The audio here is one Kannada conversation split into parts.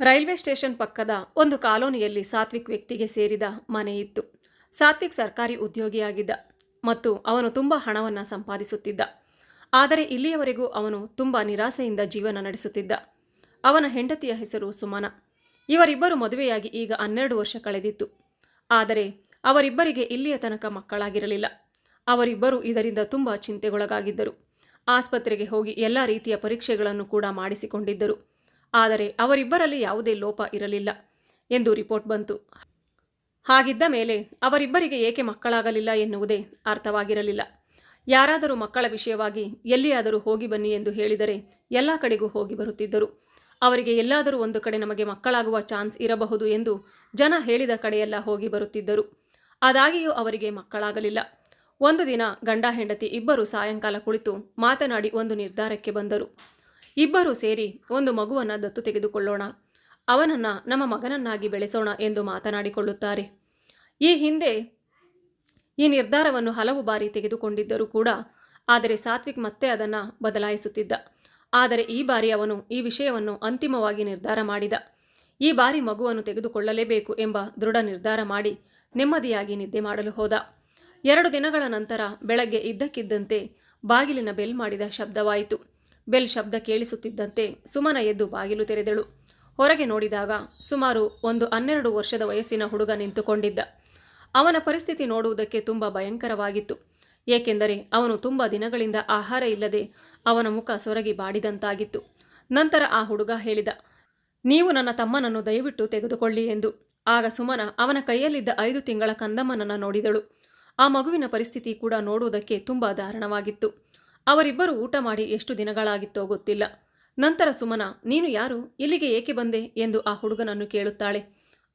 ರೈಲ್ವೆ ಸ್ಟೇಷನ್ ಪಕ್ಕದ ಒಂದು ಕಾಲೋನಿಯಲ್ಲಿ ಸಾತ್ವಿಕ್ ವ್ಯಕ್ತಿಗೆ ಸೇರಿದ ಮನೆ ಇತ್ತು. ಸಾತ್ವಿಕ್ ಸರ್ಕಾರಿ ಉದ್ಯೋಗಿಯಾಗಿದ್ದ ಮತ್ತು ಅವನು ತುಂಬ ಹಣವನ್ನು ಸಂಪಾದಿಸುತ್ತಿದ್ದ. ಆದರೆ ಇಲ್ಲಿಯವರೆಗೂ ಅವನು ತುಂಬ ನಿರಾಸೆಯಿಂದ ಜೀವನ ನಡೆಸುತ್ತಿದ್ದ. ಅವನ ಹೆಂಡತಿಯ ಹೆಸರು ಸುಮನ. ಇವರಿಬ್ಬರು ಮದುವೆಯಾಗಿ ಈಗ ಹನ್ನೆರಡು ವರ್ಷ ಕಳೆದಿತ್ತು. ಆದರೆ ಅವರಿಬ್ಬರಿಗೆ ಇಲ್ಲಿಯ ತನಕ ಮಕ್ಕಳಾಗಿರಲಿಲ್ಲ. ಅವರಿಬ್ಬರು ಇದರಿಂದ ತುಂಬ ಚಿಂತೆಗೊಳಗಾಗಿದ್ದರು. ಆಸ್ಪತ್ರೆಗೆ ಹೋಗಿ ಎಲ್ಲ ರೀತಿಯ ಪರೀಕ್ಷೆಗಳನ್ನು ಕೂಡ ಮಾಡಿಸಿಕೊಂಡಿದ್ದರು. ಆದರೆ ಅವರಿಬ್ಬರಲ್ಲಿ ಯಾವುದೇ ಲೋಪ ಇರಲಿಲ್ಲ ಎಂದು ರಿಪೋರ್ಟ್ ಬಂತು. ಹಾಗಿದ್ದ ಮೇಲೆ ಅವರಿಬ್ಬರಿಗೆ ಏಕೆ ಮಕ್ಕಳಾಗಲಿಲ್ಲ ಎನ್ನುವುದೇ ಅರ್ಥವಾಗಿರಲಿಲ್ಲ. ಯಾರಾದರೂ ಮಕ್ಕಳ ವಿಷಯವಾಗಿ ಎಲ್ಲಿಯಾದರೂ ಹೋಗಿ ಬನ್ನಿ ಎಂದು ಹೇಳಿದರೆ ಎಲ್ಲ ಕಡೆಗೂ ಹೋಗಿ ಬರುತ್ತಿದ್ದರು. ಅವರಿಗೆ ಎಲ್ಲಾದರೂ ಒಂದು ಕಡೆ ನಮಗೆ ಮಕ್ಕಳಾಗುವ ಚಾನ್ಸ್ ಇರಬಹುದು ಎಂದು ಜನ ಹೇಳಿದ ಕಡೆಯೆಲ್ಲ ಹೋಗಿ ಬರುತ್ತಿದ್ದರು. ಆದಾಗಿಯೂ ಅವರಿಗೆ ಮಕ್ಕಳಾಗಲಿಲ್ಲ. ಒಂದು ದಿನ ಗಂಡ ಹೆಂಡತಿ ಇಬ್ಬರು ಸಾಯಂಕಾಲ ಕುಳಿತು ಮಾತನಾಡಿ ಒಂದು ನಿರ್ಧಾರಕ್ಕೆ ಬಂದರು. ಇಬ್ಬರು ಸೇರಿ ಒಂದು ಮಗುವನ್ನು ದತ್ತು ತೆಗೆದುಕೊಳ್ಳೋಣ. ಅವನನ್ನು ನಮ್ಮ ಮಗನನ್ನಾಗಿ ಬೆಳೆಸೋಣ ಎಂದು ಮಾತನಾಡಿಕೊಳ್ಳುತ್ತಾರೆ. ಈ ಹಿಂದೆ ಈ ನಿರ್ಧಾರವನ್ನು ಹಲವು ಬಾರಿ ತೆಗೆದುಕೊಂಡಿದ್ದರೂ ಕೂಡ ಆದರೆ ಸಾತ್ವಿಕ್ ಮತ್ತೆ ಅದನ್ನು ಬದಲಾಯಿಸುತ್ತಿದ್ದ. ಆದರೆ ಈ ಬಾರಿ ಅವನು ಈ ವಿಷಯವನ್ನು ಅಂತಿಮವಾಗಿ ನಿರ್ಧಾರ ಮಾಡಿದ. ಈ ಬಾರಿ ಮಗುವನ್ನು ತೆಗೆದುಕೊಳ್ಳಲೇಬೇಕು ಎಂಬ ದೃಢ ನಿರ್ಧಾರ ಮಾಡಿ ನೆಮ್ಮದಿಯಾಗಿ ನಿದ್ದೆ ಮಾಡಲು ಹೋದ. ಎರಡು ದಿನಗಳ ನಂತರ ಬೆಳಗ್ಗೆ ಇದ್ದಕ್ಕಿದ್ದಂತೆ ಬಾಗಿಲಿನ ಬೆಲ್ ಮಾಡಿದ ಶಬ್ದವಾಯಿತು. ಬೆಲ್ ಶಬ್ದ ಕೇಳಿಸುತ್ತಿದ್ದಂತೆ ಸುಮನ ಎದ್ದು ಬಾಗಿಲು ತೆರೆದಳು. ಹೊರಗೆ ನೋಡಿದಾಗ ಸುಮಾರು ಒಂದು ಹನ್ನೆರಡು ವರ್ಷದ ವಯಸ್ಸಿನ ಹುಡುಗ ನಿಂತುಕೊಂಡಿದ್ದ. ಅವನ ಪರಿಸ್ಥಿತಿ ನೋಡುವುದಕ್ಕೆ ತುಂಬ ಭಯಂಕರವಾಗಿತ್ತು. ಏಕೆಂದರೆ ಅವನು ತುಂಬ ದಿನಗಳಿಂದ ಆಹಾರ ಇಲ್ಲದೆ ಅವನ ಮುಖ ಸೊರಗಿ ಬಾಡಿದಂತಾಗಿತ್ತು. ನಂತರ ಆ ಹುಡುಗ ಹೇಳಿದ, ನೀವು ನನ್ನ ತಮ್ಮನನ್ನು ದಯವಿಟ್ಟು ತೆಗೆದುಕೊಳ್ಳಿ ಎಂದು. ಆಗ ಸುಮನ ಅವನ ಕೈಯಲ್ಲಿದ್ದ ಐದು ತಿಂಗಳ ಕಂದಮ್ಮನನ್ನು ನೋಡಿದಳು. ಆ ಮಗುವಿನ ಪರಿಸ್ಥಿತಿ ಕೂಡ ನೋಡುವುದಕ್ಕೆ ತುಂಬ ದಾರುಣವಾಗಿತ್ತು ಅವರಿಬ್ಬರು ಊಟ ಮಾಡಿ ಎಷ್ಟು ದಿನಗಳಾಗಿತ್ತೋ ಗೊತ್ತಿಲ್ಲ. ನಂತರ ಸುಮನ, ನೀನು ಯಾರು? ಇಲ್ಲಿಗೆ ಏಕೆ ಬಂದೆ? ಎಂದು ಆ ಹುಡುಗನನ್ನು ಕೇಳುತ್ತಾಳೆ.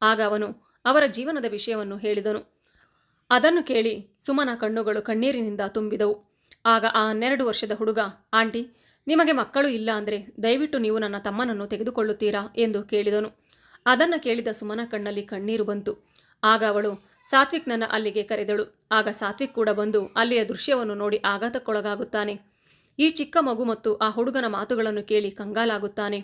ಆಗ ಅವನು ಅವರ ಜೀವನದ ವಿಷಯವನ್ನು ಹೇಳಿದನು. ಅದನ್ನು ಕೇಳಿ ಸುಮನ ಕಣ್ಣುಗಳು ಕಣ್ಣೀರಿನಿಂದ ತುಂಬಿದವು. ಆಗ ಆ ಹನ್ನೆರಡು ವರ್ಷದ ಹುಡುಗ, ಆಂಟಿ, ನಿಮಗೆ ಮಕ್ಕಳು ಇಲ್ಲ ಅಂದರೆ ದಯವಿಟ್ಟು ನೀವು ನನ್ನ ತಮ್ಮನನ್ನು ತೆಗೆದುಕೊಳ್ಳುತ್ತೀರಾ? ಎಂದು ಕೇಳಿದನು. ಅದನ್ನು ಕೇಳಿದ ಸುಮನ ಕಣ್ಣಲ್ಲಿ ಕಣ್ಣೀರು ಬಂತು. ಆಗ ಅವಳು ಸಾತ್ವಿಕ್ನನ್ನ ಅಲ್ಲಿಗೆ ಕರೆದಳು. ಆಗ ಸಾತ್ವಿಕ್ ಕೂಡ ಬಂದು ಅಲ್ಲಿಯ ದೃಶ್ಯವನ್ನು ನೋಡಿ ಆಘಾತಕ್ಕೊಳಗಾಗುತ್ತಾನೆ. ಈ ಚಿಕ್ಕ ಮಗು ಮತ್ತು ಆ ಹುಡುಗನ ಮಾತುಗಳನ್ನು ಕೇಳಿ ಕಂಗಾಲಾಗುತ್ತಾನೆ.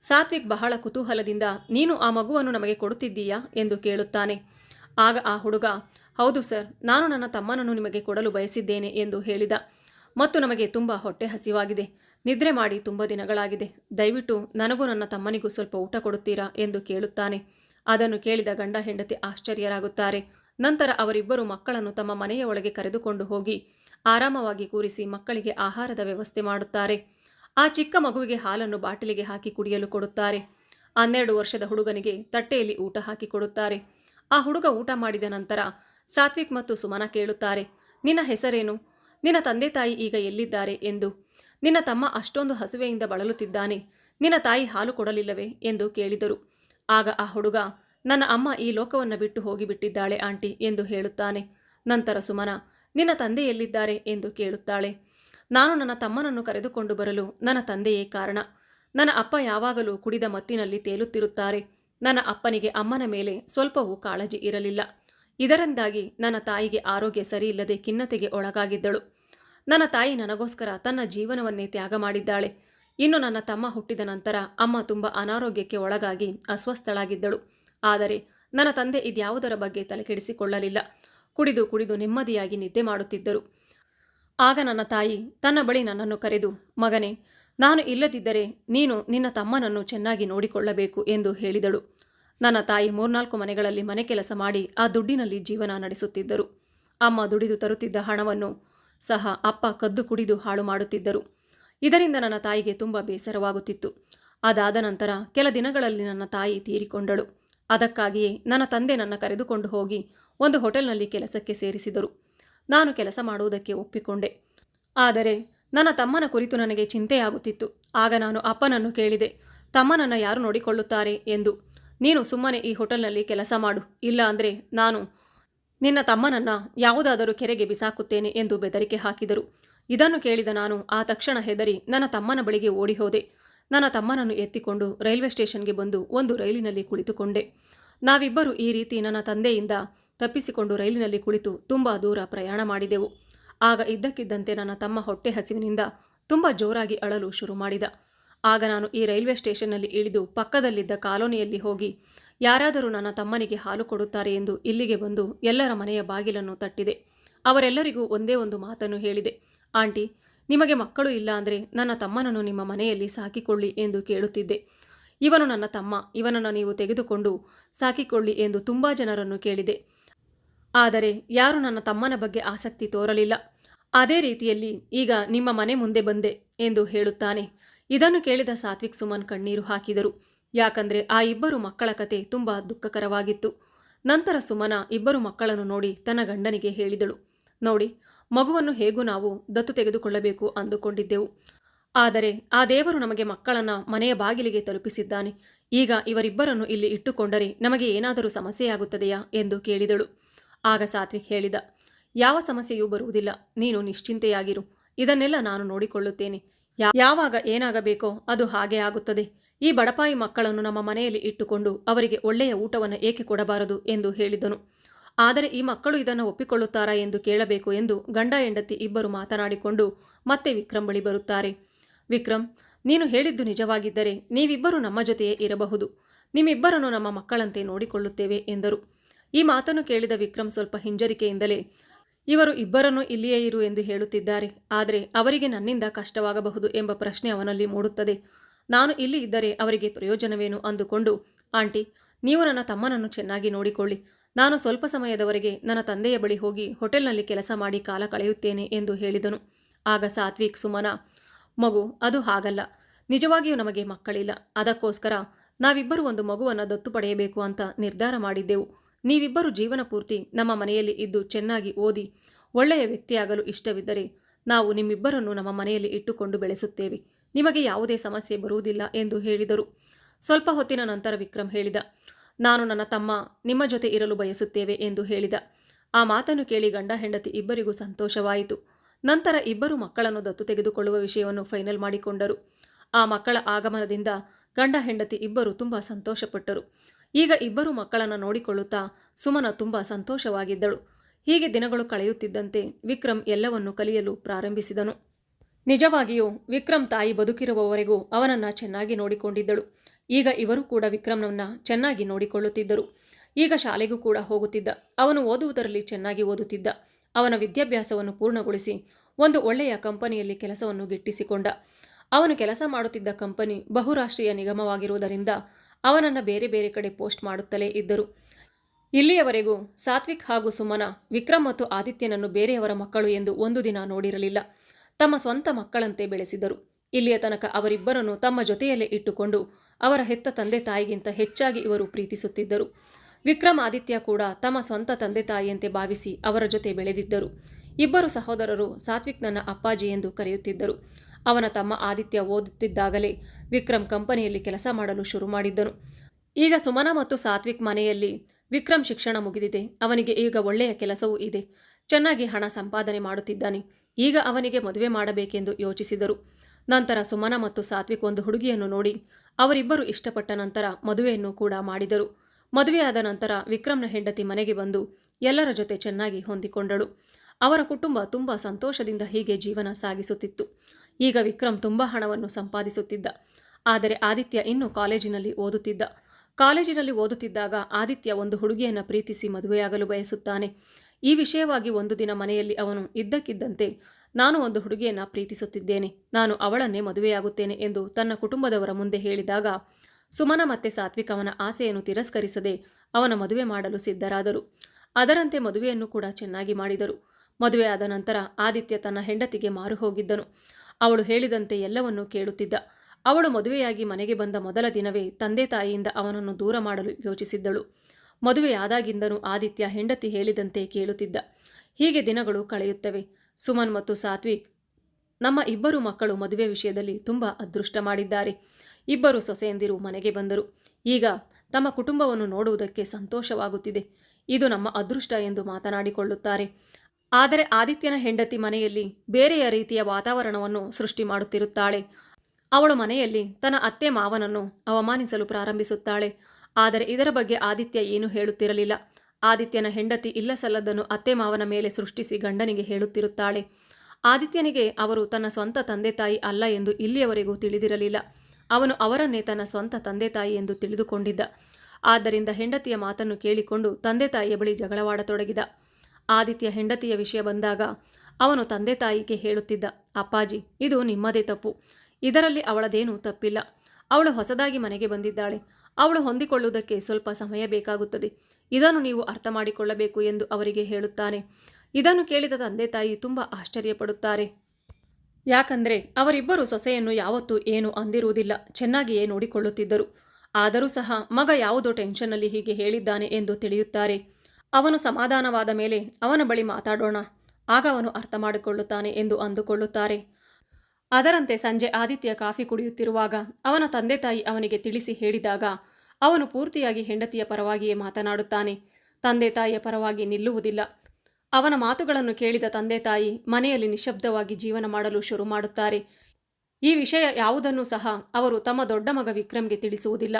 ಸಾತ್ವಿಕ್ ಬಹಳ ಕುತೂಹಲದಿಂದ, ನೀನು ಆ ಮಗುವನ್ನು ನಮಗೆ ಕೊಡುತ್ತಿದ್ದೀಯಾ? ಎಂದು ಕೇಳುತ್ತಾನೆ. ಆಗ ಆ ಹುಡುಗ, ಹೌದು ಸರ್, ನಾನು ನನ್ನ ತಮ್ಮನನ್ನು ನಿಮಗೆ ಕೊಡಲು ಬಯಸಿದ್ದೇನೆ ಎಂದು ಹೇಳಿದ. ಮತ್ತು ನಮಗೆ ತುಂಬ ಹೊಟ್ಟೆ ಹಸಿವಾಗಿದೆ. ನಿದ್ರೆ ಮಾಡಿ ತುಂಬ ದಿನಗಳಾಗಿದೆ. ದಯವಿಟ್ಟು ನನಗೂ ನನ್ನ ತಮ್ಮನಿಗೂ ಸ್ವಲ್ಪ ಊಟ ಕೊಡುತ್ತೀರಾ? ಎಂದು ಕೇಳುತ್ತಾನೆ. ಅದನ್ನು ಕೇಳಿದ ಗಂಡ ಹೆಂಡತಿ ಆಶ್ಚರ್ಯರಾಗುತ್ತಾರೆ. ನಂತರ ಅವರಿಬ್ಬರು ಮಕ್ಕಳನ್ನು ತಮ್ಮ ಮನೆಯ ಒಳಗೆ ಕರೆದುಕೊಂಡು ಹೋಗಿ ಆರಾಮವಾಗಿ ಕೂರಿಸಿ ಮಕ್ಕಳಿಗೆ ಆಹಾರದ ವ್ಯವಸ್ಥೆ ಮಾಡುತ್ತಾರೆ. ಆ ಚಿಕ್ಕ ಮಗುವಿಗೆ ಹಾಲನ್ನು ಬಾಟಲಿಗೆ ಹಾಕಿ ಕುಡಿಯಲು ಕೊಡುತ್ತಾರೆ. ಹನ್ನೆರಡು ವರ್ಷದ ಹುಡುಗನಿಗೆ ತಟ್ಟೆಯಲ್ಲಿ ಊಟ ಹಾಕಿ ಕೊಡುತ್ತಾರೆ. ಆ ಹುಡುಗ ಊಟ ಮಾಡಿದ ನಂತರ ಸಾತ್ವಿಕ್ ಮತ್ತು ಸುಮನ ಕೇಳುತ್ತಾರೆ, ನಿನ್ನ ಹೆಸರೇನು? ನಿನ್ನ ತಂದೆ ತಾಯಿ ಈಗ ಎಲ್ಲಿದ್ದಾರೆ? ಎಂದು. ನಿನ್ನ ತಮ್ಮ ಅಷ್ಟೊಂದು ಹಸುವೆಯಿಂದ ಬಳಲುತ್ತಿದ್ದಾನೆ. ನಿನ್ನ ತಾಯಿ ಹಾಲು ಕೊಡಲಿಲ್ಲವೇ? ಎಂದು ಕೇಳಿದರು. ಆಗ ಆ ಹುಡುಗ, ನನ್ನ ಅಮ್ಮ ಈ ಲೋಕವನ್ನು ಬಿಟ್ಟು ಹೋಗಿಬಿಟ್ಟಿದ್ದಾಳೆ ಆಂಟಿ ಎಂದು ಹೇಳುತ್ತಾನೆ. ನಂತರ ಸುಮನ, ನಿನ್ನ ತಂದೆ ಎಲ್ಲಿದ್ದಾರೆ? ಎಂದು ಕೇಳುತ್ತಾಳೆ. ನಾನು ನನ್ನ ತಮ್ಮನನ್ನು ಕರೆದುಕೊಂಡು ಬರಲು ನನ್ನ ತಂದೆಯೇ ಕಾರಣ. ನನ್ನ ಅಪ್ಪ ಯಾವಾಗಲೂ ಕುಡಿದ ಮತ್ತಿನಲ್ಲಿ ತೇಲುತ್ತಿರುತ್ತಾರೆ. ನನ್ನ ಅಪ್ಪನಿಗೆ ಅಮ್ಮನ ಮೇಲೆ ಸ್ವಲ್ಪವೂ ಕಾಳಜಿ ಇರಲಿಲ್ಲ. ಇದರಿಂದಾಗಿ ನನ್ನ ತಾಯಿಗೆ ಆರೋಗ್ಯ ಸರಿಯಿಲ್ಲದೆ ಖಿನ್ನತೆಗೆ ಒಳಗಾಗಿದ್ದಳು. ನನ್ನ ತಾಯಿ ನನಗೋಸ್ಕರ ತನ್ನ ಜೀವನವನ್ನೇ ತ್ಯಾಗ ಮಾಡಿದ್ದಾಳೆ. ಇನ್ನು ನನ್ನ ತಮ್ಮ ಹುಟ್ಟಿದ ನಂತರ ಅಮ್ಮ ತುಂಬ ಅನಾರೋಗ್ಯಕ್ಕೆ ಒಳಗಾಗಿ ಅಸ್ವಸ್ಥಳಾಗಿದ್ದಳು. ಆದರೆ ನನ್ನ ತಂದೆ ಇದ್ಯಾವುದರ ಬಗ್ಗೆ ತಲೆಕೆಡಿಸಿಕೊಳ್ಳಲಿಲ್ಲ. ಕುಡಿದು ಕುಡಿದು ನೆಮ್ಮದಿಯಾಗಿ ನಿದ್ದೆ ಮಾಡುತ್ತಿದ್ದರು. ಆಗ ನನ್ನ ತಾಯಿ ತನ್ನ ಬಳಿ ನನ್ನನ್ನು ಕರೆದು, ಮಗನೇ, ನಾನು ಇಲ್ಲದಿದ್ದರೆ ನೀನು ನಿನ್ನ ತಮ್ಮನನ್ನು ಚೆನ್ನಾಗಿ ನೋಡಿಕೊಳ್ಳಬೇಕು ಎಂದು ಹೇಳಿದಳು. ನನ್ನ ತಾಯಿ ಮೂರ್ನಾಲ್ಕು ಮನೆಗಳಲ್ಲಿ ಮನೆ ಕೆಲಸ ಮಾಡಿ ಆ ದುಡ್ಡಿನಲ್ಲಿ ಜೀವನ ನಡೆಸುತ್ತಿದ್ದರು. ಅಮ್ಮ ದುಡಿದು ತರುತ್ತಿದ್ದ ಹಣವನ್ನು ಸಹ ಅಪ್ಪ ಕದ್ದು ಕುಡಿದು ಹಾಳು ಮಾಡುತ್ತಿದ್ದರು. ಇದರಿಂದ ನನ್ನ ತಾಯಿಗೆ ತುಂಬ ಬೇಸರವಾಗುತ್ತಿತ್ತು. ಅದಾದ ನಂತರ ಕೆಲ ದಿನಗಳಲ್ಲಿ ನನ್ನ ತಾಯಿ ತೀರಿಕೊಂಡಳು. ಅದಕ್ಕಾಗಿಯೇ ನನ್ನ ತಂದೆ ನನ್ನ ಕರೆದುಕೊಂಡು ಹೋಗಿ ಒಂದು ಹೋಟೆಲ್ನಲ್ಲಿ ಕೆಲಸಕ್ಕೆ ಸೇರಿಸಿದರು. ನಾನು ಕೆಲಸ ಮಾಡುವುದಕ್ಕೆ ಒಪ್ಪಿಕೊಂಡೆ. ಆದರೆ ನನ್ನ ತಮ್ಮನ ಕುರಿತು ನನಗೆ ಚಿಂತೆಯಾಗುತ್ತಿತ್ತು. ಆಗ ನಾನು ಅಪ್ಪನನ್ನು ಕೇಳಿದೆ, ತಮ್ಮನನ್ನು ಯಾರು ನೋಡಿಕೊಳ್ಳುತ್ತಾರೆ? ಎಂದು. ನೀನು ಸುಮ್ಮನೆ ಈ ಹೋಟೆಲ್ನಲ್ಲಿ ಕೆಲಸ ಮಾಡು. ಇಲ್ಲ ಅಂದರೆ ನಾನು ನಿನ್ನ ತಮ್ಮನನ್ನ ಯಾವುದಾದರೂ ಕೆರೆಗೆ ಬಿಸಾಕುತ್ತೇನೆ ಎಂದು ಬೆದರಿಕೆ ಹಾಕಿದರು. ಇದನ್ನು ಕೇಳಿದ ನಾನು, ಆ ತಕ್ಷಣ ಹೆದರಿ ನನ್ನ ತಮ್ಮನ ಬಳಿಗೆ ಓಡಿ ಹೋದೆ ನನ್ನ ತಮ್ಮನನ್ನು ಎತ್ತಿಕೊಂಡು ರೈಲ್ವೆ ಸ್ಟೇಷನ್ಗೆ ಬಂದು ಒಂದು ರೈಲಿನಲ್ಲಿ ಕುಳಿತುಕೊಂಡೆ. ನಾವಿಬ್ಬರು ಈ ರೀತಿ ನನ್ನ ತಂದೆಯಿಂದ ತಪ್ಪಿಸಿಕೊಂಡು ರೈಲಿನಲ್ಲಿ ಕುಳಿತು ತುಂಬ ದೂರ ಪ್ರಯಾಣ ಮಾಡಿದೆವು. ಆಗ ಇದ್ದಕ್ಕಿದ್ದಂತೆ ನನ್ನ ತಮ್ಮ ಹೊಟ್ಟೆ ಹಸಿವಿನಿಂದ ತುಂಬ ಜೋರಾಗಿ ಅಳಲು ಶುರು ಮಾಡಿದ. ಆಗ ನಾನು ಈ ರೈಲ್ವೆ ಸ್ಟೇಷನ್ನಲ್ಲಿ ಇಳಿದು ಪಕ್ಕದಲ್ಲಿದ್ದ ಕಾಲೋನಿಯಲ್ಲಿ ಹೋಗಿ, ಯಾರಾದರೂ ನನ್ನ ತಮ್ಮನಿಗೆ ಹಾಲು ಕೊಡುತ್ತಾರೆ ಎಂದು ಇಲ್ಲಿಗೆ ಬಂದು ಎಲ್ಲರ ಮನೆಯ ಬಾಗಿಲನ್ನು ತಟ್ಟಿದೆ. ಅವರೆಲ್ಲರಿಗೂ ಒಂದೇ ಒಂದು ಮಾತನ್ನು ಹೇಳಿದೆ. ಆಂಟಿ, ನಿಮಗೆ ಮಕ್ಕಳು ಇಲ್ಲ ಅಂದರೆ ನನ್ನ ತಮ್ಮನನ್ನು ನಿಮ್ಮ ಮನೆಯಲ್ಲಿ ಸಾಕಿಕೊಳ್ಳಿ ಎಂದು ಕೇಳುತ್ತಿದ್ದೆ. ಇವನು ನನ್ನ ತಮ್ಮ, ಇವನನ್ನು ನೀವು ತೆಗೆದುಕೊಂಡು ಸಾಕಿಕೊಳ್ಳಿ ಎಂದು ತುಂಬ ಜನರನ್ನು ಕೇಳಿದೆ. ಆದರೆ ಯಾರು ನನ್ನ ತಮ್ಮನ ಬಗ್ಗೆ ಆಸಕ್ತಿ ತೋರಲಿಲ್ಲ. ಅದೇ ರೀತಿಯಲ್ಲಿ ಈಗ ನಿಮ್ಮ ಮನೆ ಮುಂದೆ ಬಂದೆ ಎಂದು ಹೇಳುತ್ತಾನೆ. ಇದನ್ನು ಕೇಳಿದ ಸಾತ್ವಿಕ್ ಸುಮನ್ ಕಣ್ಣೀರು ಹಾಕಿದರು. ಯಾಕಂದ್ರೆ ಆ ಇಬ್ಬರು ಮಕ್ಕಳ ಕತೆ ತುಂಬ ದುಃಖಕರವಾಗಿತ್ತು. ನಂತರ ಸುಮನ ಇಬ್ಬರು ಮಕ್ಕಳನ್ನು ನೋಡಿ ತನ್ನ ಗಂಡನಿಗೆ ಹೇಳಿದಳು. ನೋಡಿ ಮಗುವನ್ನು ಹೇಗೂ ನಾವು ದತ್ತು ತೆಗೆದುಕೊಳ್ಳಬೇಕು ಅಂದುಕೊಂಡಿದ್ದೆವು. ಆದರೆ ಆ ದೇವರು ನಮಗೆ ಮಕ್ಕಳನ್ನ ಮನೆಯ ಬಾಗಿಲಿಗೆ ತಲುಪಿಸಿದ್ದಾನೆ. ಈಗ ಇವರಿಬ್ಬರನ್ನು ಇಲ್ಲಿ ಇಟ್ಟುಕೊಂಡರೆ ನಮಗೆ ಏನಾದರೂ ಸಮಸ್ಯೆಯಾಗುತ್ತದೆಯಾ ಎಂದು ಕೇಳಿದಳು. ಆಗ ಸಾತ್ವಿಕ್ ಹೇಳಿದ, ಯಾವ ಸಮಸ್ಯೆಯೂ ಬರುವುದಿಲ್ಲ, ನೀನು ನಿಶ್ಚಿಂತೆಯಾಗಿರು. ಇದನ್ನೆಲ್ಲ ನಾನು ನೋಡಿಕೊಳ್ಳುತ್ತೇನೆ. ಯಾವಾಗ ಏನಾಗಬೇಕೋ ಅದು ಹಾಗೆ ಆಗುತ್ತದೆ. ಈ ಬಡಪಾಯಿ ಮಕ್ಕಳನ್ನು ನಮ್ಮ ಮನೆಯಲ್ಲಿ ಇಟ್ಟುಕೊಂಡು ಅವರಿಗೆ ಒಳ್ಳೆಯ ಊಟವನ್ನು ಏಕೆ ಕೊಡಬಾರದು ಎಂದು ಹೇಳಿದನು. ಆದರೆ ಈ ಮಕ್ಕಳು ಇದನ್ನು ಒಪ್ಪಿಕೊಳ್ಳುತ್ತಾರಾ ಎಂದು ಕೇಳಬೇಕು ಎಂದು ಗಂಡ ಹೆಂಡತಿ ಇಬ್ಬರು ಮಾತನಾಡಿಕೊಂಡು ಮತ್ತೆ ವಿಕ್ರಮ್ ಬಳಿ ಬರುತ್ತಾರೆ. ವಿಕ್ರಮ್ ನೀನು ಹೇಳಿದ್ದು ನಿಜವಾಗಿದ್ದರೆ ನೀವಿಬ್ಬರು ನಮ್ಮ ಜೊತೆಯೇ ಇರಬಹುದು. ನಿಮ್ಮಿಬ್ಬರನ್ನು ನಮ್ಮ ಮಕ್ಕಳಂತೆ ನೋಡಿಕೊಳ್ಳುತ್ತೇವೆ ಎಂದರು. ಈ ಮಾತನ್ನು ಕೇಳಿದ ವಿಕ್ರಮ್ ಸ್ವಲ್ಪ ಹಿಂಜರಿಕೆಯಿಂದಲೇ, ಇವರು ಇಬ್ಬರನ್ನು ಇಲ್ಲಿಯೇ ಇರು ಎಂದು ಹೇಳುತ್ತಿದ್ದಾರೆ. ಆದರೆ ಅವರಿಗೆ ನನ್ನಿಂದ ಕಷ್ಟವಾಗಬಹುದು ಎಂಬ ಪ್ರಶ್ನೆ ಅವನಲ್ಲಿ ಮೂಡುತ್ತದೆ. ನಾನು ಇಲ್ಲಿ ಇದ್ದರೆ ಅವರಿಗೆ ಪ್ರಯೋಜನವೇನು ಅಂದುಕೊಂಡು, ಆಂಟಿ, ನೀವು ನನ್ನ ತಮ್ಮನನ್ನು ಚೆನ್ನಾಗಿ ನೋಡಿಕೊಳ್ಳಿ. ನಾನು ಸ್ವಲ್ಪ ಸಮಯದವರೆಗೆ ನನ್ನ ತಂದೆಯ ಬಳಿ ಹೋಗಿ ಹೋಟೆಲ್ನಲ್ಲಿ ಕೆಲಸ ಮಾಡಿ ಕಾಲ ಕಳೆಯುತ್ತೇನೆ ಎಂದು ಹೇಳಿದನು. ಆಗ ಸಾತ್ವಿಕ್ ಸುಮನ, ಮಗು, ಅದು ಹಾಗಲ್ಲ. ನಿಜವಾಗಿಯೂ ನಮಗೆ ಮಕ್ಕಳಿಲ್ಲ. ಅದಕ್ಕೋಸ್ಕರ ನಾವಿಬ್ಬರು ಒಂದು ಮಗುವನ್ನು ದತ್ತು ಪಡೆಯಬೇಕು ಅಂತ ನಿರ್ಧಾರ ಮಾಡಿದ್ದೆವು. ನೀವಿಬ್ಬರು ಜೀವನ ಪೂರ್ತಿ ನಮ್ಮ ಮನೆಯಲ್ಲಿ ಇದ್ದು ಚೆನ್ನಾಗಿ ಓದಿ ಒಳ್ಳೆಯ ವ್ಯಕ್ತಿಯಾಗಲು ಇಷ್ಟವಿದ್ದರೆ ನಾವು ನಿಮ್ಮಿಬ್ಬರನ್ನು ನಮ್ಮ ಮನೆಯಲ್ಲಿ ಇಟ್ಟುಕೊಂಡು ಬೆಳೆಸುತ್ತೇವೆ. ನಿಮಗೆ ಯಾವುದೇ ಸಮಸ್ಯೆ ಬರುವುದಿಲ್ಲ ಎಂದು ಹೇಳಿದರು. ಸ್ವಲ್ಪ ಹೊತ್ತಿನ ನಂತರ ವಿಕ್ರಮ್ ಹೇಳಿದ ನಾನು ನನ್ನ ತಮ್ಮ, ನಿಮ್ಮ ಜೊತೆ ಇರಲು ಬಯಸುತ್ತೇವೆ ಎಂದು ಹೇಳಿದ. ಆ ಮಾತನ್ನು ಕೇಳಿ ಗಂಡ ಹೆಂಡತಿ ಇಬ್ಬರಿಗೂ ಸಂತೋಷವಾಯಿತು. ನಂತರ ಇಬ್ಬರು ಮಕ್ಕಳನ್ನು ದತ್ತು ತೆಗೆದುಕೊಳ್ಳುವ ವಿಷಯವನ್ನು ಫೈನಲ್ ಮಾಡಿಕೊಂಡರು. ಆ ಮಕ್ಕಳ ಆಗಮನದಿಂದ ಗಂಡ ಹೆಂಡತಿ ಇಬ್ಬರು ತುಂಬ ಸಂತೋಷಪಟ್ಟರು. ಈಗ ಇಬ್ಬರು ಮಕ್ಕಳನ್ನು ನೋಡಿಕೊಳ್ಳುತ್ತಾ ಸುಮನ ತುಂಬ ಸಂತೋಷವಾಗಿದ್ದಳು. ಹೀಗೆ ದಿನಗಳು ಕಳೆಯುತ್ತಿದ್ದಂತೆ ವಿಕ್ರಮ್ ಎಲ್ಲವನ್ನು ಕಲಿಯಲು ಪ್ರಾರಂಭಿಸಿದನು. ನಿಜವಾಗಿಯೂ ವಿಕ್ರಮ್ ತಾಯಿ ಬದುಕಿರುವವರೆಗೂ ಅವನನ್ನ ಚೆನ್ನಾಗಿ ನೋಡಿಕೊಂಡಿದ್ದಳು. ಈಗ ಇವರು ಕೂಡ ವಿಕ್ರಮ್ನನ್ನ ಚೆನ್ನಾಗಿ ನೋಡಿಕೊಳ್ಳುತ್ತಿದ್ದರು. ಈಗ ಶಾಲೆಗೂ ಕೂಡ ಹೋಗುತ್ತಿದ್ದ. ಅವನು ಓದುವುದರಲ್ಲಿ ಚೆನ್ನಾಗಿ ಓದುತ್ತಿದ್ದ. ಅವನ ವಿದ್ಯಾಭ್ಯಾಸವನ್ನು ಪೂರ್ಣಗೊಳಿಸಿ ಒಂದು ಒಳ್ಳೆಯ ಕಂಪನಿಯಲ್ಲಿ ಕೆಲಸವನ್ನು ಗಿಟ್ಟಿಸಿಕೊಂಡ. ಅವನು ಕೆಲಸ ಮಾಡುತ್ತಿದ್ದ ಕಂಪನಿ ಬಹುರಾಷ್ಟ್ರೀಯ ನಿಗಮವಾಗಿರುವುದರಿಂದ ಅವನನ್ನು ಬೇರೆ ಬೇರೆ ಕಡೆ ಪೋಸ್ಟ್ ಮಾಡುತ್ತಲೇ ಇದ್ದರು. ಇಲ್ಲಿಯವರೆಗೂ ಸಾತ್ವಿಕ್ ಹಾಗೂ ಸುಮನ, ವಿಕ್ರಮ್ ಮತ್ತು ಆದಿತ್ಯನನ್ನು ಬೇರೆಯವರ ಮಕ್ಕಳು ಎಂದು ಒಂದು ದಿನ ನೋಡಿರಲಿಲ್ಲ. ತಮ್ಮ ಸ್ವಂತ ಮಕ್ಕಳಂತೆ ಬೆಳೆಸಿದರು. ಇಲ್ಲಿಯ ತನಕ ಅವರಿಬ್ಬರನ್ನು ತಮ್ಮ ಜೊತೆಯಲ್ಲೇ ಇಟ್ಟುಕೊಂಡು ಅವರ ಹೆತ್ತ ತಂದೆ ತಾಯಿಗಿಂತ ಹೆಚ್ಚಾಗಿ ಇವರು ಪ್ರೀತಿಸುತ್ತಿದ್ದರು. ವಿಕ್ರಮ್ ಆದಿತ್ಯ ಕೂಡ ತಮ್ಮ ಸ್ವಂತ ತಂದೆ ತಾಯಿಯಂತೆ ಭಾವಿಸಿ ಅವರ ಜೊತೆ ಬೆಳೆದಿದ್ದರು. ಇಬ್ಬರು ಸಹೋದರರು ಸಾತ್ವಿಕ್ ನನ್ನ ಅಪ್ಪಾಜಿ ಎಂದು ಕರೆಯುತ್ತಿದ್ದರು. ಅವನ ತಮ್ಮ ಆದಿತ್ಯ ಓದುತ್ತಿದ್ದಾಗಲೇ ವಿಕ್ರಮ್ ಕಂಪನಿಯಲ್ಲಿ ಕೆಲಸ ಮಾಡಲು ಶುರು ಮಾಡಿದ್ದನು ಈಗ ಸುಮನ ಮತ್ತು ಸಾತ್ವಿಕ್ ಮನೆಯಲ್ಲಿ ವಿಕ್ರಮ್ ಶಿಕ್ಷಣ ಮುಗಿದಿದೆ. ಅವನಿಗೆ ಈಗ ಒಳ್ಳೆಯ ಕೆಲಸವೂ ಇದೆ. ಚೆನ್ನಾಗಿ ಹಣ ಸಂಪಾದನೆ ಮಾಡುತ್ತಿದ್ದಾನೆ. ಈಗ ಅವನಿಗೆ ಮದುವೆ ಮಾಡಬೇಕೆಂದು ಯೋಚಿಸಿದರು. ನಂತರ ಸುಮನ ಮತ್ತು ಸಾತ್ವಿಕ್ ಒಂದು ಹುಡುಗಿಯನ್ನು ನೋಡಿ ಅವರಿಬ್ಬರು ಇಷ್ಟಪಟ್ಟ ನಂತರ ಮದುವೆಯನ್ನು ಕೂಡ ಮಾಡಿದರು. ಮದುವೆಯಾದ ನಂತರ ವಿಕ್ರಮ್ನ ಹೆಂಡತಿ ಮನೆಗೆ ಬಂದು ಎಲ್ಲರ ಜೊತೆ ಚೆನ್ನಾಗಿ ಹೊಂದಿಕೊಂಡಳು. ಅವರ ಕುಟುಂಬ ತುಂಬ ಸಂತೋಷದಿಂದ ಹೀಗೆ ಜೀವನ ಸಾಗಿಸುತ್ತಿತ್ತು. ಈಗ ವಿಕ್ರಮ್ ತುಂಬ ಹಣವನ್ನು ಸಂಪಾದಿಸುತ್ತಿದ್ದ. ಆದರೆ ಆದಿತ್ಯ ಇನ್ನೂ ಕಾಲೇಜಿನಲ್ಲಿ ಓದುತ್ತಿದ್ದ. ಕಾಲೇಜಿನಲ್ಲಿ ಓದುತ್ತಿದ್ದಾಗ ಆದಿತ್ಯ ಒಂದು ಹುಡುಗಿಯನ್ನು ಪ್ರೀತಿಸಿ ಮದುವೆಯಾಗಲು ಬಯಸುತ್ತಾನೆ. ಈ ವಿಷಯವಾಗಿ ಒಂದು ದಿನ ಮನೆಯಲ್ಲಿ ಅವನು ಇದ್ದಕ್ಕಿದ್ದಂತೆ ನಾನು ಒಂದು ಹುಡುಗಿಯನ್ನು ಪ್ರೀತಿಸುತ್ತಿದ್ದೇನೆ. ನಾನು ಅವಳನ್ನೇ ಮದುವೆಯಾಗುತ್ತೇನೆ ಎಂದು ತನ್ನ ಕುಟುಂಬದವರ ಮುಂದೆ ಹೇಳಿದಾಗ ಸುಮನ ಮತ್ತೆ ಸಾತ್ವಿಕ್ ಅವನ ಆಸೆಯನ್ನು ತಿರಸ್ಕರಿಸದೆ ಅವನ ಮದುವೆ ಮಾಡಲು ಸಿದ್ಧರಾದರು. ಅದರಂತೆ ಮದುವೆಯನ್ನು ಕೂಡ ಚೆನ್ನಾಗಿ ಮಾಡಿದರು. ಮದುವೆಯಾದ ನಂತರ ಆದಿತ್ಯ ತನ್ನ ಹೆಂಡತಿಗೆ ಮಾರು ಹೋಗಿದ್ದನು. ಅವಳು ಹೇಳಿದಂತೆ ಎಲ್ಲವನ್ನೂ ಕೇಳುತ್ತಿದ್ದ. ಅವಳು ಮದುವೆಯಾಗಿ ಮನೆಗೆ ಬಂದ ಮೊದಲ ದಿನವೇ ತಂದೆ ತಾಯಿಯಿಂದ ಅವನನ್ನು ದೂರ ಮಾಡಲು ಯೋಚಿಸಿದ್ದಳು. ಮದುವೆಯಾದಾಗಿಂದನೂ ಆದಿತ್ಯ ಹೆಂಡತಿ ಹೇಳಿದಂತೆ ಕೇಳುತ್ತಿದ್ದ. ಹೀಗೆ ದಿನಗಳು ಕಳೆಯುತ್ತವೆ. ಸುಮನ್ ಮತ್ತು ಸಾತ್ವಿಕ್ ನಮ್ಮ ಇಬ್ಬರು ಮಕ್ಕಳು ಮದುವೆ ವಿಷಯದಲ್ಲಿ ತುಂಬ ಅದೃಷ್ಟ ಮಾಡಿದ್ದಾರೆ. ಇಬ್ಬರು ಸೊಸೆಯಂದಿರು ಮನೆಗೆ ಬಂದರು. ಈಗ ತಮ್ಮ ಕುಟುಂಬವನ್ನು ನೋಡುವುದಕ್ಕೆ ಸಂತೋಷವಾಗುತ್ತಿದೆ. ಇದು ನಮ್ಮ ಅದೃಷ್ಟ ಎಂದು ಮಾತನಾಡಿಕೊಳ್ಳುತ್ತಾರೆ. ಆದರೆ ಆದಿತ್ಯನ ಹೆಂಡತಿ ಮನೆಯಲ್ಲಿ ಬೇರೆಯ ರೀತಿಯ ವಾತಾವರಣವನ್ನು ಸೃಷ್ಟಿ ಮಾಡುತ್ತಿರುತ್ತಾಳೆ. ಅವಳು ಮನೆಯಲ್ಲಿ ತನ್ನ ಅತ್ತೆ ಮಾವನನ್ನು ಅವಮಾನಿಸಲು ಪ್ರಾರಂಭಿಸುತ್ತಾಳೆ. ಆದರೆ ಇದರ ಬಗ್ಗೆ ಆದಿತ್ಯ ಏನೂ ಹೇಳುತ್ತಿರಲಿಲ್ಲ. ಆದಿತ್ಯನ ಹೆಂಡತಿ ಇಲ್ಲಸಲ್ಲದನ್ನು ಅತ್ತೆ ಮಾವನ ಮೇಲೆ ಸೃಷ್ಟಿಸಿ ಗಂಡನಿಗೆ ಹೇಳುತ್ತಿರುತ್ತಾಳೆ. ಆದಿತ್ಯನಿಗೆ ಅವರು ತನ್ನ ಸ್ವಂತ ತಂದೆ ತಾಯಿ ಅಲ್ಲ ಎಂದು ಇಲ್ಲಿಯವರೆಗೂ ತಿಳಿದಿರಲಿಲ್ಲ. ಅವನು ಅವರನ್ನೇ ತನ್ನ ಸ್ವಂತ ತಂದೆ ತಾಯಿ ಎಂದು ತಿಳಿದುಕೊಂಡಿದ್ದ. ಆದ್ದರಿಂದ ಹೆಂಡತಿಯ ಮಾತನ್ನು ಕೇಳಿಕೊಂಡು ತಂದೆ ತಾಯಿಯ ಬಳಿ ಜಗಳವಾಡತೊಡಗಿದ. ಆದಿತ್ಯ ಹೆಂಡತಿಯ ವಿಷಯ ಬಂದಾಗ ಅವನು ತಂದೆ ತಾಯಿಗೆ ಹೇಳುತ್ತಿದ್ದ, ಅಪ್ಪಾಜಿ, ಇದು ನಿಮ್ಮದೇ ತಪ್ಪು. ಇದರಲ್ಲಿ ಅವಳದೇನೂ ತಪ್ಪಿಲ್ಲ. ಅವಳು ಹೊಸದಾಗಿ ಮನೆಗೆ ಬಂದಿದ್ದಾಳೆ. ಅವಳು ಹೊಂದಿಕೊಳ್ಳುವುದಕ್ಕೆ ಸ್ವಲ್ಪ ಸಮಯ ಬೇಕಾಗುತ್ತದೆ. ಇದನ್ನು ನೀವು ಅರ್ಥ ಮಾಡಿಕೊಳ್ಳಬೇಕು ಎಂದು ಅವರಿಗೆ ಹೇಳುತ್ತಾನೆ. ಇದನ್ನು ಕೇಳಿದ ತಂದೆ ತಾಯಿ ತುಂಬ ಆಶ್ಚರ್ಯಪಡುತ್ತಾರೆ. ಯಾಕಂದರೆ ಅವರಿಬ್ಬರು ಸೊಸೆಯನ್ನು ಯಾವತ್ತೂ ಏನು ಅಂದಿರುವುದಿಲ್ಲ, ಚೆನ್ನಾಗಿಯೇ ನೋಡಿಕೊಳ್ಳುತ್ತಿದ್ದರು. ಆದರೂ ಸಹ ಮಗ ಯಾವುದೋ ಟೆನ್ಷನ್ನಲ್ಲಿ ಹೀಗೆ ಹೇಳಿದ್ದಾನೆ ಎಂದು ತಿಳಿಯುತ್ತಾರೆ. ಅವನು ಸಮಾಧಾನವಾದ ಮೇಲೆ ಅವನ ಬಳಿ ಮಾತಾಡೋಣ. ಆಗ ಅವನು ಅರ್ಥ ಮಾಡಿಕೊಳ್ಳುತ್ತಾನೆ ಎಂದು ಅಂದುಕೊಳ್ಳುತ್ತಾರೆ. ಅದರಂತೆ ಸಂಜೆ ಆದಿತ್ಯ ಕಾಫಿ ಕುಡಿಯುತ್ತಿರುವಾಗ ಅವನ ತಂದೆ ತಾಯಿ ಅವನಿಗೆ ತಿಳಿಸಿ ಹೇಳಿದಾಗ ಅವನು ಪೂರ್ತಿಯಾಗಿ ಹೆಂಡತಿಯ ಪರವಾಗಿಯೇ ಮಾತನಾಡುತ್ತಾನೆ. ತಂದೆ ತಾಯಿಯ ಪರವಾಗಿ ನಿಲ್ಲುವುದಿಲ್ಲ. ಅವನ ಮಾತುಗಳನ್ನು ಕೇಳಿದ ತಂದೆ ತಾಯಿ ಮನೆಯಲ್ಲಿ ನಿಶಬ್ದವಾಗಿ ಜೀವನ ಮಾಡಲು ಶುರು ಮಾಡುತ್ತಾರೆ. ಈ ವಿಷಯ ಯಾವುದನ್ನು ಸಹ ಅವರು ತಮ್ಮ ದೊಡ್ಡ ಮಗ ವಿಕ್ರಮ್ಗೆ ತಿಳಿಸುವುದಿಲ್ಲ.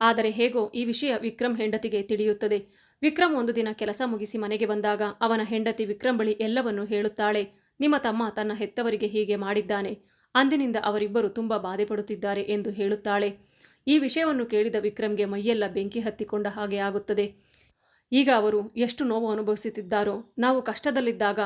ಆದರೆ ಹೇಗೋ ಈ ವಿಷಯ ವಿಕ್ರಮ್ ಹೆಂಡತಿಗೆ ತಿಳಿಯುತ್ತದೆ. ವಿಕ್ರಮ್ ಒಂದು ದಿನ ಕೆಲಸ ಮುಗಿಸಿ ಮನೆಗೆ ಬಂದಾಗ ಅವನ ಹೆಂಡತಿ ವಿಕ್ರಮ್ ಬಳಿ ಎಲ್ಲವನ್ನೂ ಹೇಳುತ್ತಾಳೆ. ನಿಮ್ಮ ತಮ್ಮ ತನ್ನ ಹೆತ್ತವರಿಗೆ ಹೀಗೆ ಮಾಡಿದ್ದಾನೆ. ಅಂದಿನಿಂದ ಅವರಿಬ್ಬರು ತುಂಬ ಬಾಧೆಪಡುತ್ತಿದ್ದಾರೆ ಎಂದು ಹೇಳುತ್ತಾಳೆ. ಈ ವಿಷಯವನ್ನು ಕೇಳಿದ ವಿಕ್ರಮ್ಗೆ ಮೈಯೆಲ್ಲ ಬೆಂಕಿ ಹತ್ತಿಕೊಂಡ ಹಾಗೆ ಆಗುತ್ತದೆ. ಈಗ ಅವರು ಎಷ್ಟು ನೋವು ಅನುಭವಿಸುತ್ತಿದ್ದಾರೋ, ನಾವು ಕಷ್ಟದಲ್ಲಿದ್ದಾಗ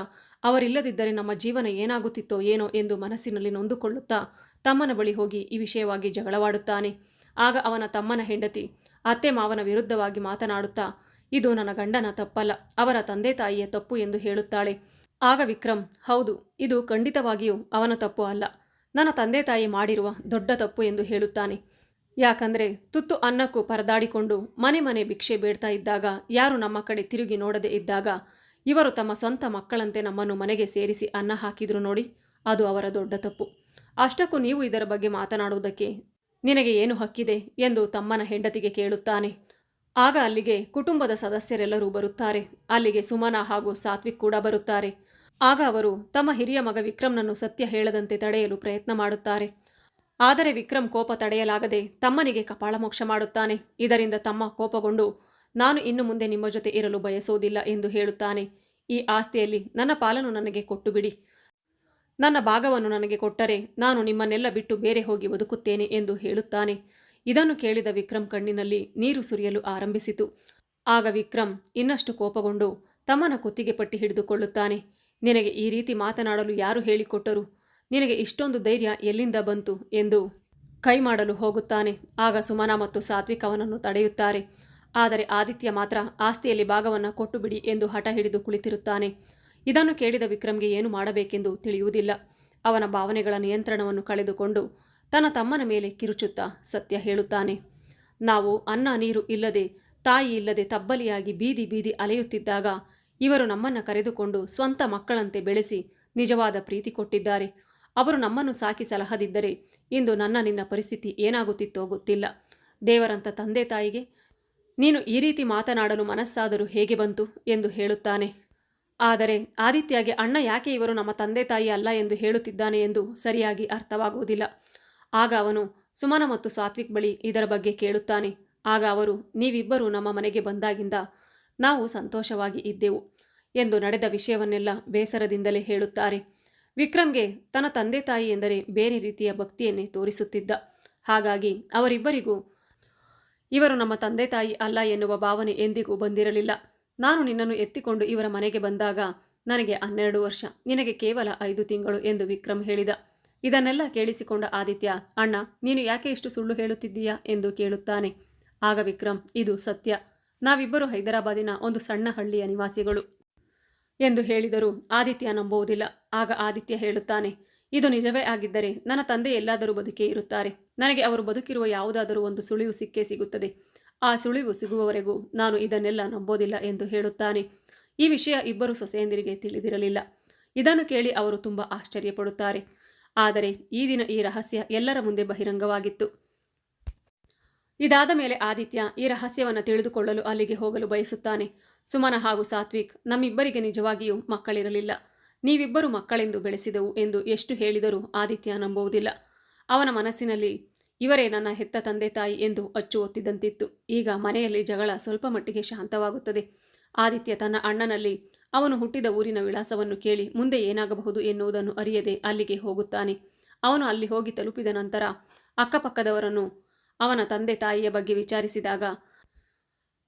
ಅವರಿಲ್ಲದಿದ್ದರೆ ನಮ್ಮ ಜೀವನ ಏನಾಗುತ್ತಿತ್ತೋ ಏನೋ ಎಂದು ಮನಸ್ಸಿನಲ್ಲಿ ನೊಂದುಕೊಳ್ಳುತ್ತಾ ತಮ್ಮನ ಬಳಿ ಹೋಗಿ ಈ ವಿಷಯವಾಗಿ ಜಗಳವಾಡುತ್ತಾನೆ. ಆಗ ಅವನ ತಮ್ಮನ ಹೆಂಡತಿ, ಅತ್ತೆ ಮಾವನ ವಿರುದ್ಧವಾಗಿ ಮಾತನಾಡುತ್ತಾ, ಇದು ನನ್ನ ಗಂಡನ ತಪ್ಪಲ್ಲ, ಅವರ ತಂದೆ ತಾಯಿಯ ತಪ್ಪು ಎಂದು ಹೇಳುತ್ತಾಳೆ. ಆಗ ವಿಕ್ರಮ್, ಹೌದು, ಇದು ಖಂಡಿತವಾಗಿಯೂ ಅವನ ತಪ್ಪು ಅಲ್ಲ. ನನ್ನ ತಂದೆ ತಾಯಿ ಮಾಡಿರುವ ದೊಡ್ಡ ತಪ್ಪು ಎಂದು ಹೇಳುತ್ತಾನೆ. ಯಾಕಂದರೆ ತುತ್ತು ಅನ್ನಕ್ಕೂ ಪರದಾಡಿಕೊಂಡು ಮನೆ ಮನೆ ಭಿಕ್ಷೆ ಬೇಡ್ತಾ ಇದ್ದಾಗ, ಯಾರು ನಮ್ಮ ಕಡೆ ತಿರುಗಿ ನೋಡದೆ ಇದ್ದಾಗ, ಇವರು ತಮ್ಮ ಸ್ವಂತ ಮಕ್ಕಳಂತೆ ನಮ್ಮನ್ನು ಮನೆಗೆ ಸೇರಿಸಿ ಅನ್ನ ಹಾಕಿದ್ರು ನೋಡಿ, ಅದು ಅವರ ದೊಡ್ಡ ತಪ್ಪು. ಅಷ್ಟಕ್ಕೂ ನೀವು ಇದರ ಬಗ್ಗೆ ಮಾತನಾಡುವುದಕ್ಕೆ ನಿನಗೆ ಏನು ಹಕ್ಕಿದೆ ಎಂದು ತಮ್ಮನ ಹೆಂಡತಿಗೆ ಕೇಳುತ್ತಾನೆ. ಆಗ ಅಲ್ಲಿಗೆ ಕುಟುಂಬದ ಸದಸ್ಯರೆಲ್ಲರೂ ಬರುತ್ತಾರೆ. ಅಲ್ಲಿಗೆ ಸುಮನ ಹಾಗೂ ಸಾತ್ವಿಕ್ ಕೂಡ ಬರುತ್ತಾರೆ. ಆಗ ಅವರು ತಮ್ಮ ಹಿರಿಯ ಮಗ ವಿಕ್ರಮ್ನನ್ನು ಸತ್ಯ ಹೇಳದಂತೆ ತಡೆಯಲು ಪ್ರಯತ್ನ ಮಾಡುತ್ತಾರೆ. ಆದರೆ ವಿಕ್ರಮ್ ಕೋಪ ತಡೆಯಲಾಗದೆ ತಮ್ಮನಿಗೆ ಕಪಾಳಮೋಕ್ಷ ಮಾಡುತ್ತಾನೆ. ಇದರಿಂದ ತಮ್ಮ ಕೋಪಗೊಂಡು, ನಾನು ಇನ್ನು ಮುಂದೆ ನಿಮ್ಮ ಜೊತೆ ಇರಲು ಬಯಸೋದಿಲ್ಲ ಎಂದು ಹೇಳುತ್ತಾನೆ. ಈ ಆಸ್ತಿಯಲ್ಲಿ ನನ್ನ ಪಾಲನ್ನು ನನಗೆ ಕೊಟ್ಟು ಬಿಡಿ ನನ್ನ ಭಾಗವನ್ನು ನನಗೆ ಕೊಟ್ಟರೆ ನಾನು ನಿಮ್ಮನ್ನೆಲ್ಲ ಬಿಟ್ಟು ಬೇರೆ ಹೋಗಿ ಬದುಕುತ್ತೇನೆ ಎಂದು ಹೇಳುತ್ತಾನೆ. ಇದನ್ನು ಕೇಳಿದ ವಿಕ್ರಮ್ ಕಣ್ಣಿನಲ್ಲಿ ನೀರು ಸುರಿಯಲು ಆರಂಭಿಸಿತು. ಆಗ ವಿಕ್ರಮ್ ಇನ್ನಷ್ಟು ಕೋಪಗೊಂಡು ತಮ್ಮನ ಕುತ್ತಿಗೆ ಪಟ್ಟಿ ಹಿಡಿದುಕೊಳ್ಳುತ್ತಾನೆ. ನಿನಗೆ ಈ ರೀತಿ ಮಾತನಾಡಲು ಯಾರು ಹೇಳಿಕೊಟ್ಟರು? ನಿನಗೆ ಇಷ್ಟೊಂದು ಧೈರ್ಯ ಎಲ್ಲಿಂದ ಬಂತು ಎಂದು ಕೈ ಮಾಡಲು ಹೋಗುತ್ತಾನೆ. ಆಗ ಸುಮನ ಮತ್ತು ಸಾತ್ವಿಕ್ ಅವನನ್ನು ತಡೆಯುತ್ತಾರೆ. ಆದರೆ ಆದಿತ್ಯ ಮಾತ್ರ ಆಸ್ತಿಯಲ್ಲಿ ಭಾಗವನ್ನು ಕೊಟ್ಟು ಬಿಡಿ ಎಂದು ಹಠ ಹಿಡಿದು ಕುಳಿತಿರುತ್ತಾನೆ. ಇದನ್ನು ಕೇಳಿದ ವಿಕ್ರಮ್ಗೆ ಏನು ಮಾಡಬೇಕೆಂದು ತಿಳಿಯುವುದಿಲ್ಲ. ಅವನ ಭಾವನೆಗಳ ನಿಯಂತ್ರಣವನ್ನು ಕಳೆದುಕೊಂಡು ತನ್ನ ತಮ್ಮನ ಮೇಲೆ ಕಿರುಚುತ್ತಾ ಸತ್ಯ ಹೇಳುತ್ತಾನೆ. ನಾವು ಅನ್ನ, ನೀರು ಇಲ್ಲದೆ, ತಾಯಿ ಇಲ್ಲದೆ ತಬ್ಬಲಿಯಾಗಿ ಬೀದಿ ಬೀದಿ ಅಲೆಯುತ್ತಿದ್ದಾಗ ಇವರು ನಮ್ಮನ್ನು ಕರೆದುಕೊಂಡು ಸ್ವಂತ ಮಕ್ಕಳಂತೆ ಬೆಳೆಸಿ ನಿಜವಾದ ಪ್ರೀತಿ ಕೊಟ್ಟಿದ್ದಾರೆ. ಅವರು ನಮ್ಮನ್ನು ಸಾಕಿ ಸಲಹದಿದ್ದರೆ ಇಂದು ನನ್ನ ನಿನ್ನ ಪರಿಸ್ಥಿತಿ ಏನಾಗುತ್ತಿತ್ತೋ ಗೊತ್ತಿಲ್ಲ. ದೇವರಂತ ತಂದೆ ತಾಯಿಗೆ, ನೀನು ಈ ರೀತಿ ಮಾತನಾಡಲು ಮನಸ್ಸಾದರೂ ಹೇಗೆ ಬಂತು ಎಂದು ಹೇಳುತ್ತಾನೆ. ಆದರೆ ಆದಿತ್ಯಗೆ ಅಣ್ಣ ಯಾಕೆ ಇವರು ನಮ್ಮ ತಂದೆ ತಾಯಿ ಅಲ್ಲ ಎಂದು ಹೇಳುತ್ತಿದ್ದಾನೆ ಎಂದು ಸರಿಯಾಗಿ ಅರ್ಥವಾಗುವುದಿಲ್ಲ. ಆಗ ಅವನು, ಸುಮನ ಮತ್ತು ಸಾತ್ವಿಕ್ ಬಳಿ ಇದರ ಬಗ್ಗೆ ಕೇಳುತ್ತಾನೆ. ಆಗ ಅವರು, ನೀವಿಬ್ಬರೂ ನಮ್ಮ ಮನೆಗೆ ಬಂದಾಗಿಂದ ನಾವು ಸಂತೋಷವಾಗಿ ಇದ್ದೆವು ಎಂದು ನಡೆದ ವಿಷಯವನ್ನೆಲ್ಲ ಬೇಸರದಿಂದಲೇ ಹೇಳುತ್ತಾರೆ. ವಿಕ್ರಮ್ಗೆ ತನ್ನ ತಂದೆ ತಾಯಿ ಎಂದರೆ ಬೇರೆ ರೀತಿಯ ಭಕ್ತಿಯನ್ನೇ ತೋರಿಸುತ್ತಿದ್ದ. ಹಾಗಾಗಿ ಅವರಿಬ್ಬರಿಗೂ ಇವರು ನಮ್ಮ ತಂದೆ ತಾಯಿ ಅಲ್ಲ ಎನ್ನುವ ಭಾವನೆ ಎಂದಿಗೂ ಬಂದಿರಲಿಲ್ಲ. ನಾನು ನಿನ್ನನ್ನು ಎತ್ತಿಕೊಂಡು ಇವರ ಮನೆಗೆ ಬಂದಾಗ ನನಗೆ ಹನ್ನೆರಡು ವರ್ಷ, ನಿನಗೆ ಕೇವಲ ಐದು ತಿಂಗಳು ಎಂದು ವಿಕ್ರಮ್ ಹೇಳಿದ. ಇದನ್ನೆಲ್ಲ ಕೇಳಿಸಿಕೊಂಡ ಆದಿತ್ಯ, ಅಣ್ಣ, ನೀನು ಯಾಕೆ ಇಷ್ಟು ಸುಳ್ಳು ಹೇಳುತ್ತಿದ್ದೀಯಾ? ಎಂದು ಕೇಳುತ್ತಾನೆ. ಆಗ ವಿಕ್ರಮ್, ಇದು ಸತ್ಯ. ನಾವಿಬ್ಬರು ಹೈದರಾಬಾದಿನ ಒಂದು ಸಣ್ಣ ಹಳ್ಳಿಯ ನಿವಾಸಿಗಳು. ಎಂದು ಹೇಳಿದರು ಆದಿತ್ಯ ನಂಬುವುದಿಲ್ಲ. ಆಗ ಆದಿತ್ಯ ಹೇಳುತ್ತಾನೆ, ಇದು ನಿಜವೇ ಆಗಿದ್ದರೆ ನನ್ನ ತಂದೆ ಎಲ್ಲಾದರೂ ಬದುಕೇ ಇರುತ್ತಾರೆ. ನನಗೆ ಅವರು ಬದುಕಿರುವ ಯಾವುದಾದರೂ ಒಂದು ಸುಳಿವು ಸಿಕ್ಕೇ ಸಿಗುತ್ತದೆ. ಆ ಸುಳಿವು ಸಿಗುವವರೆಗೂ ನಾನು ಇದನ್ನೆಲ್ಲ ನಂಬೋದಿಲ್ಲ ಎಂದು ಹೇಳುತ್ತಾನೆ. ಈ ವಿಷಯ ಇಬ್ಬರು ಸೊಸೆಯಂದಿರಿಗೆ ತಿಳಿದಿರಲಿಲ್ಲ. ಇದನ್ನು ಕೇಳಿ ಅವರು ತುಂಬ ಆಶ್ಚರ್ಯಪಡುತ್ತಾರೆ. ಆದರೆ ಈ ದಿನ ಈ ರಹಸ್ಯ ಎಲ್ಲರ ಮುಂದೆ ಬಹಿರಂಗವಾಗಿತ್ತು. ಇದಾದ ಮೇಲೆ ಆದಿತ್ಯ ಈ ರಹಸ್ಯವನ್ನು ತಿಳಿದುಕೊಳ್ಳಲು ಅಲ್ಲಿಗೆ ಹೋಗಲು ಬಯಸುತ್ತಾನೆ. ಸುಮನ ಹಾಗೂ ಸಾತ್ವಿಕ್ ನಮ್ಮಿಬ್ಬರಿಗೆ ನಿಜವಾಗಿಯೂ ಮಕ್ಕಳಿರಲಿಲ್ಲ. ನೀವಿಬ್ಬರು ಮಕ್ಕಳೆಂದು ಬೆಳೆಸಿದೆವು ಎಂದು ಎಷ್ಟು ಹೇಳಿದರೂ ಆದಿತ್ಯ ನಂಬುವುದಿಲ್ಲ. ಅವನ ಮನಸ್ಸಿನಲ್ಲಿ, ಇವರೇ ನನ್ನ ಹೆತ್ತ ತಂದೆ ತಾಯಿ ಎಂದು ಅಚ್ಚು ಒತ್ತಿದಂತಿತ್ತು. ಈಗ ಮನೆಯಲ್ಲಿ ಜಗಳ ಸ್ವಲ್ಪ ಮಟ್ಟಿಗೆ ಶಾಂತವಾಗುತ್ತದೆ. ಆದಿತ್ಯ ತನ್ನ ಅಣ್ಣನಲ್ಲಿ, ಅವನು ಹುಟ್ಟಿದ ಊರಿನ ವಿಳಾಸವನ್ನು ಕೇಳಿ ಮುಂದೆ ಏನಾಗಬಹುದು ಎನ್ನುವುದನ್ನು ಅರಿಯದೆ ಅಲ್ಲಿಗೆ ಹೋಗುತ್ತಾನೆ. ಅವನು ಅಲ್ಲಿ ಹೋಗಿ ತಲುಪಿದ ನಂತರ, ಅಕ್ಕಪಕ್ಕದವರನ್ನು ಅವನ ತಂದೆ ತಾಯಿಯ ಬಗ್ಗೆ ವಿಚಾರಿಸಿದಾಗ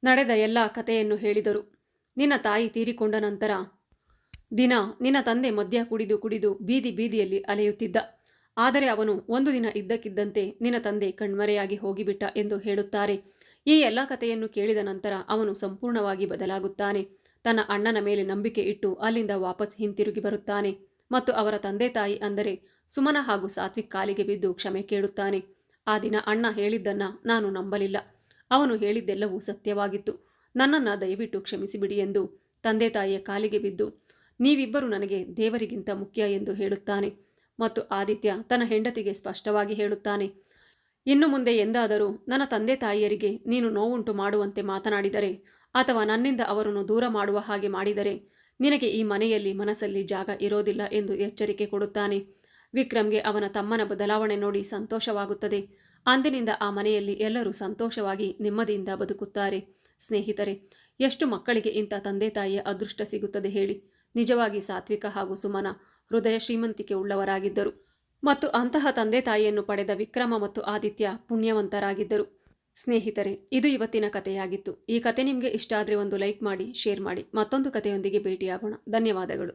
ನಡೆದ ಎಲ್ಲ ಕಥೆಯನ್ನು ಹೇಳಿದರು. ನಿನ್ನ ತಾಯಿ ತೀರಿಕೊಂಡ ನಂತರ ದಿನ ನಿನ್ನ ತಂದೆ ಮದ್ಯ ಕುಡಿದು ಕುಡಿದು ಬೀದಿ ಬೀದಿಯಲ್ಲಿ ಅಲೆಯುತ್ತಿದ್ದ. ಆದರೆ ಅವನು ಒಂದು ದಿನ ಇದ್ದಕ್ಕಿದ್ದಂತೆ ನಿನ್ನ ತಂದೆ ಕಣ್ಮರೆಯಾಗಿ ಹೋಗಿಬಿಟ್ಟ ಎಂದು ಹೇಳುತ್ತಾರೆ. ಈ ಎಲ್ಲ ಕಥೆಯನ್ನು ಕೇಳಿದ ನಂತರ ಅವನು ಸಂಪೂರ್ಣವಾಗಿ ಬದಲಾಗುತ್ತಾನೆ. ತನ್ನ ಅಣ್ಣನ ಮೇಲೆ ನಂಬಿಕೆ ಇಟ್ಟು ಅಲ್ಲಿಂದ ವಾಪಸ್ ಹಿಂತಿರುಗಿ ಬರುತ್ತಾನೆ ಮತ್ತು ಅವರ ತಂದೆ ತಾಯಿ ಅಂದರೆ ಸುಮನ ಹಾಗೂ ಸಾತ್ವಿಕ್ ಕಾಲಿಗೆ ಬಿದ್ದು ಕ್ಷಮೆ ಕೇಳುತ್ತಾನೆ. ಆ ದಿನ ಅಣ್ಣ ಹೇಳಿದ್ದನ್ನ ನಾನು ನಂಬಲಿಲ್ಲ. ಅವನು ಹೇಳಿದ್ದೆಲ್ಲವೂ ಸತ್ಯವಾಗಿತ್ತು. ನನ್ನನ್ನು ದಯವಿಟ್ಟು ಕ್ಷಮಿಸಿಬಿಡಿ ಎಂದು ತಂದೆ ತಾಯಿಯ ಕಾಲಿಗೆ ಬಿದ್ದು, ನೀವಿಬ್ಬರು ನನಗೆ ದೇವರಿಗಿಂತ ಮುಖ್ಯ ಎಂದು ಹೇಳುತ್ತಾನೆ ಮತ್ತು ಆದಿತ್ಯ ತನ್ನ ಹೆಂಡತಿಗೆ ಸ್ಪಷ್ಟವಾಗಿ ಹೇಳುತ್ತಾನೆ, ಇನ್ನು ಮುಂದೆ ಎಂದಾದರೂ ನನ್ನ ತಂದೆ ತಾಯಿಯರಿಗೆ ನೀನು ನೋವುಂಟು ಮಾಡುವಂತೆ ಮಾತನಾಡಿದರೆ ಅಥವಾ ನನ್ನಿಂದ ಅವರನ್ನು ದೂರ ಮಾಡುವ ಹಾಗೆ ಮಾಡಿದರೆ ನಿನಗೆ ಈ ಮನೆಯಲ್ಲಿ ಮನಸ್ಸಲ್ಲಿ ಜಾಗ ಇರೋದಿಲ್ಲ ಎಂದು ಎಚ್ಚರಿಕೆ ಕೊಡುತ್ತಾನೆ. ವಿಕ್ರಮ್ಗೆ ಅವನ ತಮ್ಮನ ಬದಲಾವಣೆ ನೋಡಿ ಸಂತೋಷವಾಗುತ್ತದೆ. ಅಂದಿನಿಂದ ಆ ಮನೆಯಲ್ಲಿ ಎಲ್ಲರೂ ಸಂತೋಷವಾಗಿ ನೆಮ್ಮದಿಯಿಂದ ಬದುಕುತ್ತಾರೆ. ಸ್ನೇಹಿತರೆ, ಎಷ್ಟು ಮಕ್ಕಳಿಗೆ ಇಂಥ ತಂದೆ ತಾಯಿಯ ಅದೃಷ್ಟ ಸಿಗುತ್ತದೆ ಹೇಳಿ. ನಿಜವಾಗಿ ಸಾತ್ವಿಕ ಹಾಗೂ ಸುಮನ ಹೃದಯ ಶ್ರೀಮಂತಿಕೆ ಉಳ್ಳವರಾಗಿದ್ದರು ಮತ್ತು ಅಂತಹ ತಂದೆ ತಾಯಿಯನ್ನು ಪಡೆದ ವಿಕ್ರಮ ಮತ್ತು ಆದಿತ್ಯ ಪುಣ್ಯವಂತರಾಗಿದ್ದರು. ಸ್ನೇಹಿತರೆ, ಇದು ಇವತ್ತಿನ ಕಥೆಯಾಗಿತ್ತು. ಈ ಕತೆ ನಿಮಗೆ ಇಷ್ಟ ಆದರೆ ಒಂದು ಲೈಕ್ ಮಾಡಿ, ಶೇರ್ ಮಾಡಿ. ಮತ್ತೊಂದು ಕಥೆಯೊಂದಿಗೆ ಭೇಟಿಯಾಗೋಣ. ಧನ್ಯವಾದಗಳು.